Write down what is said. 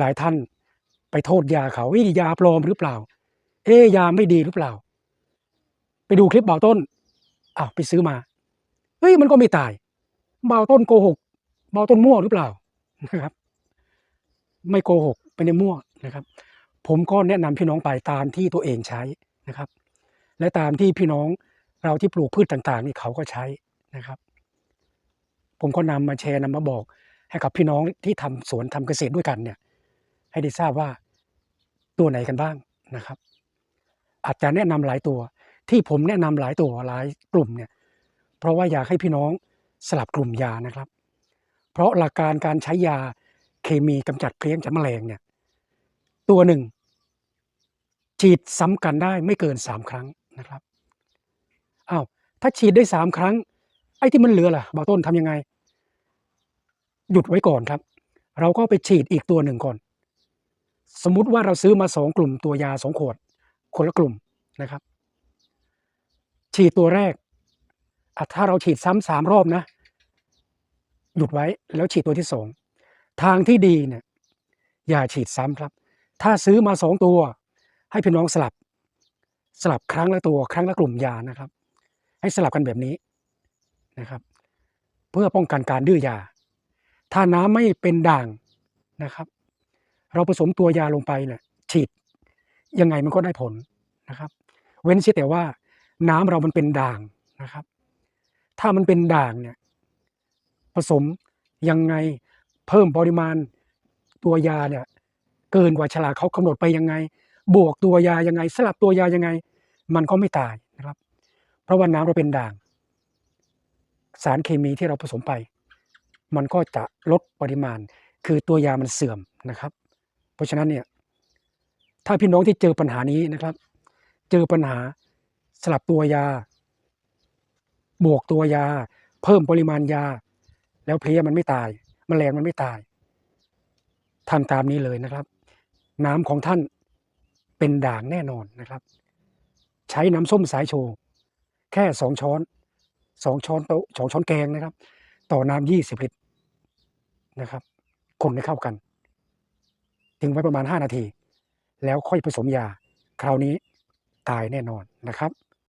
หลาย ๆ ท่านไปโทษยาเขาวิยาปลอมหรือเปล่า เอ๊ยาไม่ดีหรือเปล่า ไปดูคลิปเบาต้นอ้าวไปซื้อมาเฮ้ยมันก็ไม่ตายเบาต้นโกหกเบาต้นมั่วหรือเปล่านะครับ ไม่โกหกไม่ได้มั่วนะครับ ผมก็แนะนำพี่น้องไปตามที่ตัวเองใช้นะครับ และตามที่พี่น้องเราที่ปลูกพืชต่างๆนี่เขาก็ใช้นะครับ ผมก็นำมาแชร์นำมาบอก ให้กับพี่น้องที่ทำสวนทำเกษตรด้วยกันเนี่ย ให้ได้ทราบว่าตัวไหนกันบ้างนะครับ อาจจะแนะนำหลายตัว ที่ผมแนะนำหลายตัวหลายกลุ่มเนี่ยเพราะว่าอยากให้พี่น้องสลับกลุ่มยานะครับ เพราะหลักการการใช้ยาเคมีกำจัดเพลี้ยงจากแมลงเนี่ยตัวหนึ่งฉีดซ้ำกันได้ไม่เกินสามครั้งนะครับอ้าวถ้าฉีดได้สามครั้ง ไอ้ที่มันเหลือล่ะบางต้นทำยังไง หยุดไว้ก่อนครับ เราก็ไปฉีดอีกตัวหนึ่งก่อน สมมุติว่าเราซื้อมาสองกลุ่มตัวยาสองขวดคนละกลุ่มนะครับ ฉีดตัวแรกถ้าเราฉีดซ้ำสามรอบนะ หยุดไว้แล้วฉีดตัวที่สองทางที่ดีเนี่ยอย่าฉีดซ้ำครับ ถ้าซื้อมาสองตัว ให้พี่น้องสลับ สลับครั้งละตัว ครั้งละกลุ่มยานะครับ ให้สลับกันแบบนี้นะครับ เพื่อป้องกันการดื้อยา ถ้าน้ำไม่เป็นด่างนะครับ เราผสมตัวยาลงไปเนี่ยฉีดยังไงมันก็ได้ผลนะครับ เว้นเสียแต่ว่าน้ำเรามันเป็นด่างนะครับ ถ้ามันเป็นด่างเนี่ยผสมยังไงเพิ่มปริมาณตัวยาเนี่ยเกินกว่าฉลากเขากำหนดไปยังไง บวกตัวยายังไง สลับตัวยายังไง มันก็ไม่ตายนะครับ เพราะว่าน้ำเราเป็นด่าง สารเคมีที่เราผสมไป มันก็จะลดปริมาณ คือตัวยามันเสื่อมนะครับ ราะฉะนั้นเนี่ยถ้าพี่น้องที่เจอปัญหานี้นะครับ เจอปัญหาสลับตัวยา บวกตัวยา เพิ่มปริมาณยา แล้วเพลียมันไม่ตายมแมลงมันไม่ตายทำตามนี้เลยนะครับ น้ำของท่านเป็นด่างแน่นอนนะครับ ใช้น้ำส้มสายโชว์แค่สองช้อนสองช้อนโต๊ะสองช้อนแกงนะครับ ต่อน้ำยี่สิบลิตรนะครับ คนให้เข้ากัน ทิ้งไว้ประมาณห้านาที แล้วค่อยผสมยา คราวนี้ตายแน่นอนนะครับ